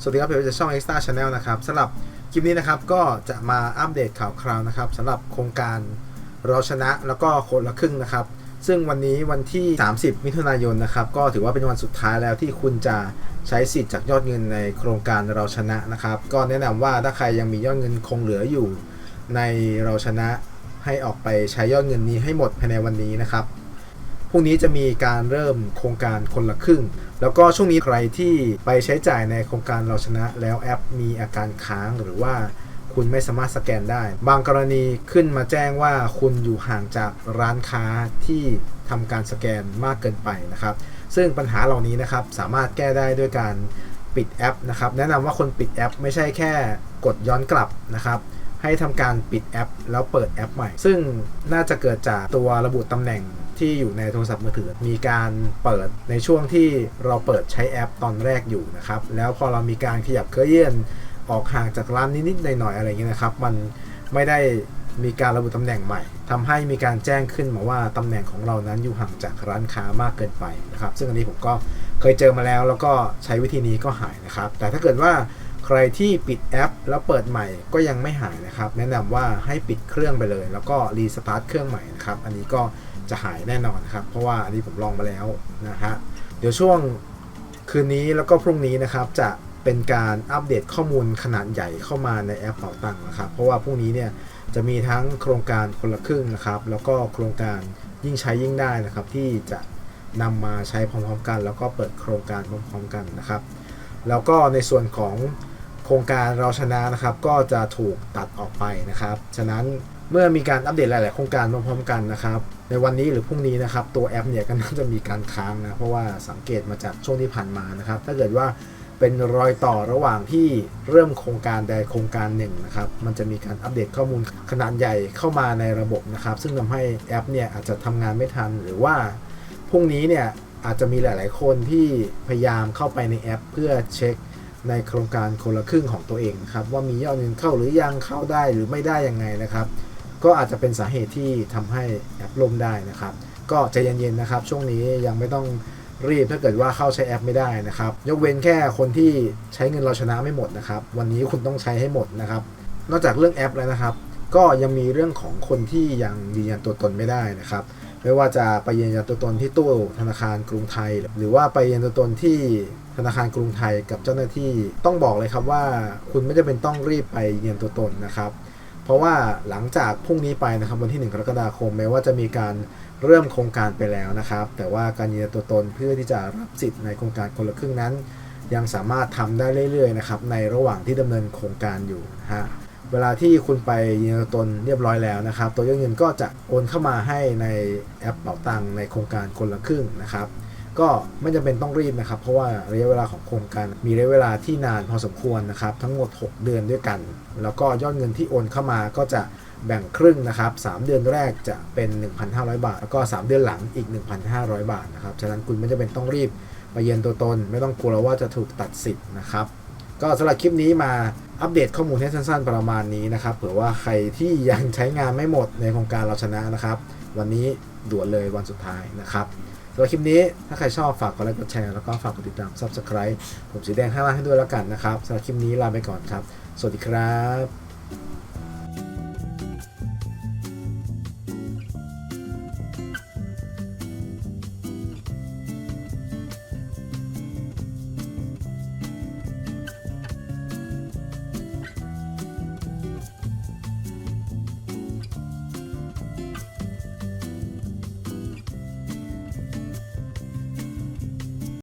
สวัสดีครับผมจากช่อง Extra Channel นะครับสำหรับคลิปนี้นะครับก็จะมาอัปเดตข่าวคราวนะครับสำหรับโครงการเราชนะแล้วก็คนละครึ่งนะครับ ซึ่งวันนี้วันที่ 30 มิถุนายนนะครับ ก็ถือว่าเป็นวันสุดท้ายแล้วที่คุณจะใช้สิทธิ์จากยอดเงินในโครงการเราชนะนะครับ ก็แนะนำว่าถ้าใครยังมียอดเงินคงเหลืออยู่ในเราชนะให้ออกไปใช้ยอดเงินนี้ให้หมดภายในวันนี้นะครับ พรุ่งนี้จะมีการเริ่มโครงการคนละครึ่ง แล้วก็ช่วงนี้ใครที่ไปใช้จ่ายในโครงการเราชนะ แล้วแอปมีอาการค้างหรือว่าคุณไม่สามารถสแกนได้ บางกรณีขึ้นมาแจ้งว่าคุณอยู่ห่างจากร้านค้าที่ทำการสแกนมากเกินไปนะครับ ซึ่งปัญหาเหล่านี้นะครับสามารถแก้ได้ด้วยการปิดแอปนะครับ แนะนำว่าคนปิดแอป ไม่ใช่แค่กดย้อนกลับนะครับให้ทำการปิดแอป แล้วเปิดแอปใหม่ ซึ่งน่าจะเกิดจากตัวระบุตำแหน่ง ที่อยู่ในโทรศัพท์มือถือ มีการเปิดในช่วงที่เราเปิดใช้แอปตอนแรกอยู่นะครับแล้วพอเรามีการขยับเคลื่อนเยื่อนออกห่างจากร้านนิดๆหน่อยๆอะไรเงี้ยนะครับ มันไม่ได้มีการระบุตำแหน่งใหม่ทำให้มีการแจ้งขึ้นมาว่าตำแหน่งของเรานั้นอยู่ห่างจากร้านค้ามากเกินไปนะครับ ซึ่งอันนี้ผมก็เคยเจอมาแล้ว แล้วก็ใช้วิธีนี้ก็หายนะครับ แต่ถ้าเกิดว่า ใครที่ปิดแอป แล้วเปิดใหม่ก็ยังไม่หายนะครับ แนะนำว่าให้ปิดเครื่องไปเลย แล้วก็รีสตาร์ทเครื่องใหม่นะครับ อันนี้ก็จะหายแน่นอนนะครับ เพราะว่าอันนี้ผมลองมาแล้วนะฮะ เดี๋ยวช่วงคืนนี้แล้วก็พรุ่งนี้นะครับจะเป็นการอัปเดตข้อมูลขนาดใหญ่เข้ามาในแอปเป๋าตังค์นะครับ เพราะว่าพรุ่งนี้เนี่ยจะมีทั้งโครงการคนละครึ่งนะครับ แล้วก็โครงการยิ่งใช้ยิ่งได้นะครับ ที่จะนำมาใช้พร้อมๆกัน แล้วก็เปิดโครงการพร้อมๆกันนะครับ แล้วก็ในส่วนของ โครงการเราชนะนะครับ ก็จะถูกตัดออกไปนะครับ ฉะนั้นเมื่อมีการอัปเดตหลาย ๆ โครงการพร้อม ๆ กันนะครับ ในวันนี้หรือพรุ่งนี้นะครับ ตัวแอปเนี่ยก็น่าจะมีการค้างนะ เพราะว่าสังเกตมาจากช่วงที่ผ่านมานะครับ ถ้าเกิดว่าเป็นรอยต่อระหว่างที่เริ่มโครงการใดโครงการหนึ่งนะครับ มันจะมีการอัปเดตข้อมูลขนาดใหญ่เข้ามาในระบบนะครับ ซึ่งทำให้แอปเนี่ยอาจจะทำงานไม่ทัน หรือว่าพรุ่งนี้เนี่ยอาจจะมีหลาย ๆ คนที่พยายามเข้าไปในแอป เพื่อเช็ค ในโครงการคนละครึ่งของตัวเองนะครับว่ามียอดเงินเข้าหรือยังเข้าได้หรือไม่ได้ยังไงนะครับ ก็อาจจะเป็นสาเหตุที่ทำให้แอปล่มได้นะครับ ก็ใจเย็นๆนะครับ ช่วงนี้ยังไม่ต้องรีบถ้าเกิดว่าเข้าใช้แอปไม่ได้นะครับ ยกเว้นแค่คนที่ใช้เงินเราชนะไม่หมดนะครับ วันนี้คุณต้องใช้ให้หมดนะครับ นอกจากเรื่องแอปแล้วนะครับ ก็ยังมีเรื่องของคนที่ยังยืนยันตัวตนไม่ได้นะครับ ไม่ว่าจะไปยืนยันตัวตนที่ตู้ธนาคารกรุงไทย หรือว่าไปยืนยันตัวตนที่ธนาคารกรุงไทยกับเจ้าหน้าที่ต้องบอกเลยครับว่า คุณไม่จำเป็นต้องรีบไปยืนยันตัวตนนะครับ เพราะว่าหลังจากพรุ่งนี้ไปนะครับวันที่ 1 กรกฎาคมแม้ว่าจะมีการเริ่มโครงการไปแล้วนะครับ แต่ว่าการยืนยันตัวตนเพื่อที่จะรับสิทธิ์ในโครงการคนละครึ่งนั้น ยังสามารถทำได้เรื่อยๆนะครับในระหว่างที่ดำเนินโครงการอยู่นะฮะ เวลาที่คุณไปยืนยันตัวตนเรียบร้อยแล้วนะครับ ตัวยอดเงินก็จะโอนเข้ามาให้ในแอปเป๋าตังในโครงการคนละครึ่งนะครับ ก็ไม่จำเป็นต้องรีบนะครับ เพราะว่าระยะเวลาของโครงการมีระยะเวลาที่นานพอสมควรนะครับ ทั้งหมด 6 เดือนด้วยกัน แล้วก็ยอดเงินที่โอนเข้ามาก็จะแบ่งครึ่งนะครับ 3 เดือนแรกจะเป็น 1,500 บาท แล้วก็ 3 เดือนหลังอีก 1,500 บาทนะครับ ฉะนั้นคุณไม่จำเป็นต้องรีบไปเยือนตัวตน ไม่ต้องกลัวว่าจะถูกตัดสิทธิ์นะครับ ก็สำหรับคลิปนี้มาอัปเดตข้อมูลให้สั้นๆประมาณนี้นะครับเผื่อว่าใครที่ยังใช้งานไม่หมดในโครงการเราชนะนะครับ วันนี้ด่วนเลยวันสุดท้ายนะครับสำหรับคลิปนี้ถ้าใครชอบฝากกดไลค์กดแชร์แล้วก็ฝากกดติดตาม Subscribe ผมสีแดงข้างล่างให้ด้วยแล้วกันนะครับสำหรับคลิปนี้ลาไปก่อนครับ สวัสดีครับ